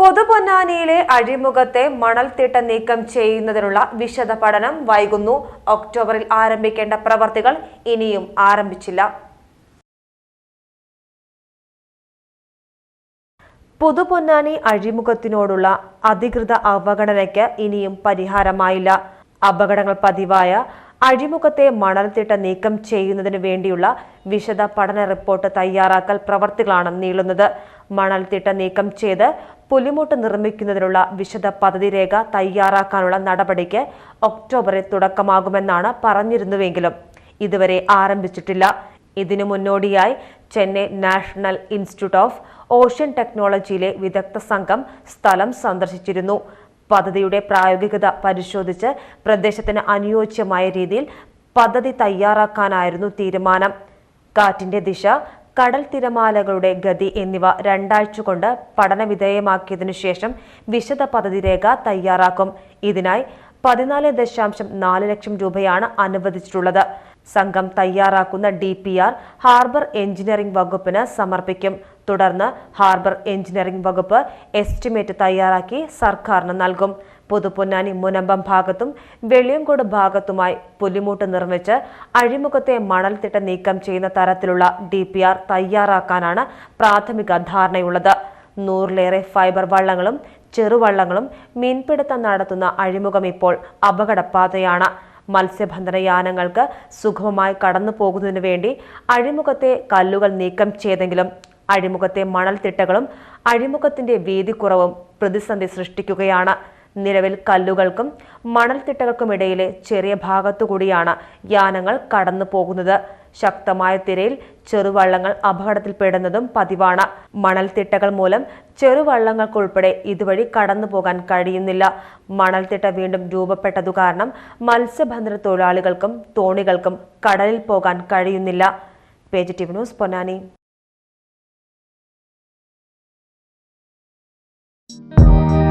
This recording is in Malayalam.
പൊതുപൊന്നാനിയിലെ അഴിമുഖത്തെ മണൽത്തിട്ട നീക്കം ചെയ്യുന്നതിനുള്ള വിശദ പഠനം വൈകുന്നു. ഒക്ടോബറിൽ ആരംഭിക്കേണ്ട പ്രവർത്തികൾ ഇനിയും ആരംഭിച്ചില്ല. പുതുപൊന്നാനി അഴിമുഖത്തിനോടുള്ള അധികൃത അവഗണനയ്ക്ക് ഇനിയും പരിഹാരമായില്ല. അപകടങ്ങൾ പതിവായ അഴിമുഖത്തെ മണൽത്തിട്ട നീക്കം ചെയ്യുന്നതിന് വേണ്ടിയുള്ള വിശദ പഠന റിപ്പോർട്ട് തയ്യാറാക്കൽ പ്രവർത്തികളാണ് നീളുന്നത്. മണൽത്തിട്ട നീക്കം ചെയ്ത് പുലിമുട്ട് നിർമ്മിക്കുന്നതിനുള്ള വിശദ പദ്ധതി രേഖ തയ്യാറാക്കാനുള്ള നടപടിക്ക് ഒക്ടോബറിൽ തുടക്കമാകുമെന്നാണ് പറഞ്ഞിരുന്നുവെങ്കിലും ഇതുവരെ ആരംഭിച്ചിട്ടില്ല. ഇതിനു മുന്നോടിയായി Chennai national institute of ocean ടെക്നോളജിയിലെ വിദഗ്ധ സംഘം സ്ഥലം സന്ദർശിച്ചിരുന്നു. പദ്ധതിയുടെ പ്രായോഗികത പരിശോധിച്ച് പ്രദേശത്തിന് അനുയോജ്യമായ രീതിയിൽ പദ്ധതി തയ്യാറാക്കാനായിരുന്നു തീരുമാനം. കാറ്റിന്റെ ദിശ കടൽ തിരമാലകളുടെ ഗതി എന്നിവ രണ്ടാഴ്ച കൊണ്ട് പഠനവിധേയമാക്കിയതിനു ശേഷം വിശദ പദ്ധതി രേഖ തയ്യാറാക്കും. ഇതിനായി പതിനാല് ദശാംശം നാല് ലക്ഷം രൂപയാണ് അനുവദിച്ചിട്ടുള്ളത്. സംഘം തയ്യാറാക്കുന്ന ഡി ഹാർബർ എഞ്ചിനീയറിംഗ് വകുപ്പിന് സമർപ്പിക്കും. തുടർന്ന് ഹാർബർ എഞ്ചിനീയറിംഗ് വകുപ്പ് എസ്റ്റിമേറ്റ് തയ്യാറാക്കി സർക്കാരിന് നൽകും. പുതുപൊന്നാനി മുനമ്പം ഭാഗത്തും വെളിയങ്കോട് ഭാഗത്തുമായി പുലിമൂട്ട് നിർമ്മിച്ച് അഴിമുഖത്തെ മണൽത്തിട്ട നീക്കം ചെയ്യുന്ന തരത്തിലുള്ള ഡി തയ്യാറാക്കാനാണ് പ്രാഥമിക ധാരണയുള്ളത്. നൂറിലേറെ ഫൈബർ വള്ളങ്ങളും ചെറുവള്ളങ്ങളും മീൻപിടുത്തം നടത്തുന്ന അഴിമുഖം ഇപ്പോൾ അപകടപാതയാണ് മത്സ്യബന്ധന യാനങ്ങൾക്ക് സുഗമമായി കടന്നു പോകുന്നതിനു വേണ്ടി അഴിമുഖത്തെ കല്ലുകൾ നീക്കം ചെയ്തെങ്കിലും അഴിമുഖത്തെ മണൽത്തിട്ടകളും അഴിമുഖത്തിന്റെ വീതിക്കുറവും പ്രതിസന്ധി സൃഷ്ടിക്കുകയാണ്. നിലവിൽ കല്ലുകൾക്കും മണൽത്തിട്ടകൾക്കുമിടയിലെ ചെറിയ ഭാഗത്തുകൂടിയാണ് യാനങ്ങൾ കടന്നു പോകുന്നത്. ശക്തമായ തിരയിൽ ചെറുവള്ളങ്ങൾ അപകടത്തിൽപ്പെടുന്നതും പതിവാണ്. മണൽത്തിട്ടകൾ മൂലം ചെറുവള്ളങ്ങൾക്കുൾപ്പെടെ ഇതുവഴി കടന്നു പോകാൻ കഴിയുന്നില്ല. മണൽത്തിട്ട വീണ്ടും രൂപപ്പെട്ടതു കാരണം മത്സ്യബന്ധന തൊഴിലാളികൾക്കും തോണികൾക്കും കടലിൽ പോകാൻ കഴിയുന്നില്ല. Page T news Ponnani. Música